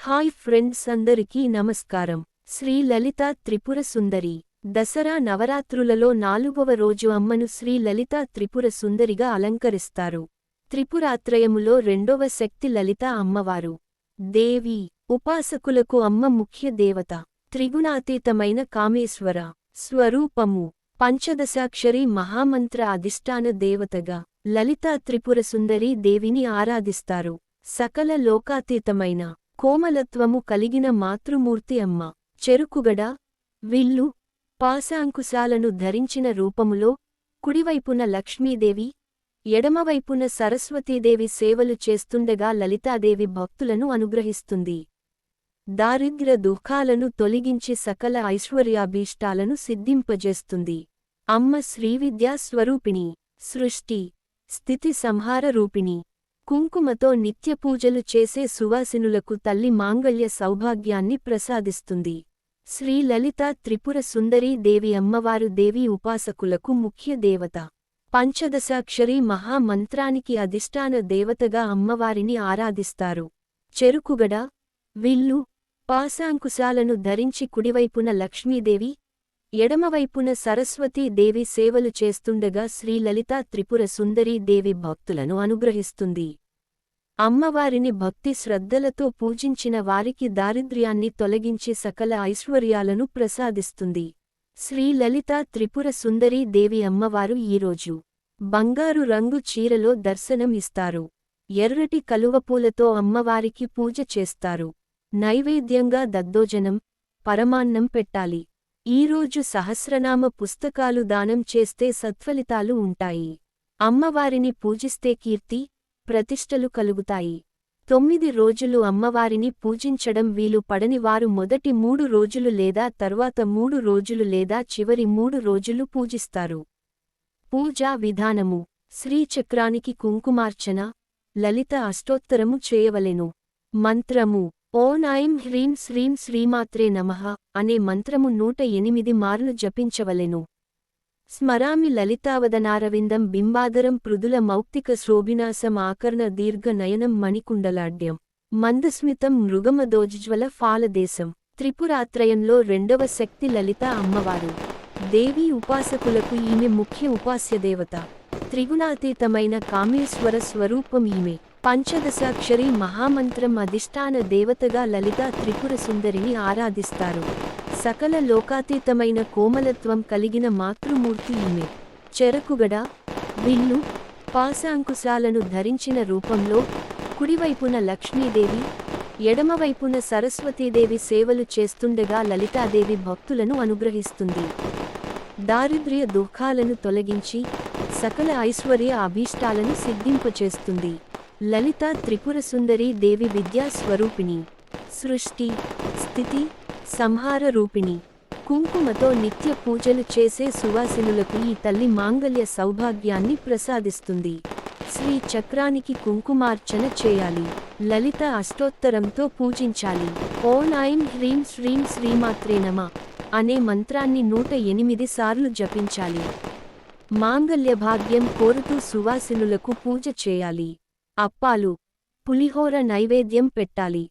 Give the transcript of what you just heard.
Hi friends అందరికీ నమస్కారం. శ్రీ లలిత త్రిపుర సుందరి. దసరా నవరాత్రులలో నాలుగవ రోజు అమ్మను శ్రీ లలిత త్రిపుర సుందరిగా అలంకరిస్తారు. త్రిపురాత్రయములో రెండవ శక్తి లలిత అమ్మవారు. దేవి ఉపాసకులకు అమ్మ ముఖ్య దేవత. త్రిగుణాతీతమైన కామేశ్వర స్వరూపము. పంచదశాక్షరి మహామంత్ర అధిష్టాన దేవతగా లలితా త్రిపుర సుందరి దేవిని ఆరాధిస్తారు. సకల లోకాతీతమైన కోమలత్వము కలిగిన మాతృమూర్తి అమ్మ. చెరుకుగడ విల్లు పాశాంకుశాలను ధరించిన రూపములో కుడివైపున లక్ష్మీదేవి ఎడమవైపున సరస్వతీదేవి సేవలు చేస్తుండగా లలితాదేవి భక్తులను అనుగ్రహిస్తుంది. దారిద్ర్య దుఃఖాలను తొలగించి సకల ఐశ్వర్యాభీష్టాలను సిద్ధింపజేస్తుంది. అమ్మ శ్రీవిద్యా స్వరూపిణి సృష్టి స్థితి సంహార రూపిణి కుంకుమతో నిత్యపూజలు చేసే సువాసినులకు తల్లి మాంగళ్య సౌభాగ్యాన్ని ప్రసాదిస్తుంది. శ్రీ లలిత త్రిపుర సుందరీ దేవి అమ్మవారు దేవి ఉపాసకులకు ముఖ్య దేవత. పంచదశాక్షరి మహామంత్రానికి అధిష్టాన దేవతగా అమ్మవారిని ఆరాధిస్తారు. చెరుకుగడ విల్లు పాశాంకుశాలను ధరించి కుడివైపున లక్ష్మీదేవి ఎడమవైపున సరస్వతీ దేవి సేవలు చేస్తుండగా శ్రీలలిత త్రిపుర సుందరీ దేవి భక్తులను అనుగ్రహిస్తుంది. అమ్మవారిని భక్తి శ్రద్ధలతో పూజించిన వారికి దారిద్ర్యాన్ని తొలగించి సకల ఐశ్వర్యాలను ప్రసాదిస్తుంది. శ్రీలలిత త్రిపుర సుందరీ దేవి అమ్మవారు ఈరోజు బంగారు రంగు చీరలో దర్శనం ఇస్తారు. ఎర్రటి కలువపూలతో అమ్మవారికి పూజ చేస్తారు. నైవేద్యంగా దద్దోజనం పరమాన్నం పెట్టాలి. ఈరోజు సహస్రనామ పుస్తకాలు దానం చేస్తే సత్ఫలితాలు ఉంటాయి. అమ్మవారిని పూజిస్తే కీర్తి ప్రతిష్టలు కలుగుతాయి. తొమ్మిది రోజులు అమ్మవారిని పూజించడం వీలు పడని వారు మొదటి మూడు రోజులు లేదా తర్వాత మూడు రోజులు లేదా చివరి మూడు రోజులు పూజిస్తారు. పూజా విధానము. శ్రీచక్రానికి కుంకుమార్చన లలిత అష్టోత్తరము చేయవలెను. మంత్రము. ఓం ఐం హ్రీం శ్రీం శ్రీమాత్రే నమః అనే మంత్రము నూట ఎనిమిది మార్లు జపించవలెను. స్మరామి లలితావదనారవిందం బింబాదరం పృదుల మౌక్తిక శోభినాసం ఆకర్ణ దీర్ఘ నయనం మణికుండలాడ్యం. మందస్మితం మృగమదోజ్వల ఫాలదేశం. త్రిపురాత్రయంలో రెండవ శక్తి లలిత అమ్మవారు. దేవీ ఉపాసకులకు ఈమె ముఖ్య ఉపాస్యదేవత. త్రిగుణాతీతమైన కామేశ్వర స్వరూపం ఈమె. పంచదశాక్షరి మహామంత్రం అధిష్టాన దేవతగా లలిత త్రిపుర సుందరిని ఆరాధిస్తారు. సకల లోకాతీతమైన కోమలత్వం కలిగిన మాతృమూర్తి ఈమె. చెరకుగడ విల్లు పాశాంకుశాలను ధరించిన రూపంలో కుడివైపున లక్ష్మీదేవి ఎడమవైపున సరస్వతీదేవి సేవలు చేస్తుండగా లలితాదేవి భక్తులను అనుగ్రహిస్తుంది. దారిద్ర్య దుఃఖాలను తొలగించి సకల ఐశ్వర్య అభీష్టాలను సిద్ధింపచేస్తుంది. లలిత త్రిపుర సుందరి దేవి విద్యా స్వరూపిణి. సృష్టి స్థితి సంహార రూపిణి. కుంకుమతో నిత్య పూజలు చేసే సువాసినులకు ఈ తల్లి మాంగల్య సౌభాగ్యాన్ని ప్రసాదిస్తుంది. శ్రీ చక్రానికి కుంకుమార్చన చేయాలి. లలిత అష్టోత్తరంతో పూజించాలి. ఓం ఐం హ్రీం శ్రీం శ్రీమాత్రే నమ అనే మంత్రాన్ని నూట ఎనిమిది సార్లు జపించాలి. మాంగల్య భాగ్యం కోరుతూ సువాసినులకు పూజ చేయాలి. అప్పాలు పులిహోర నైవేద్యం పెట్టాలి.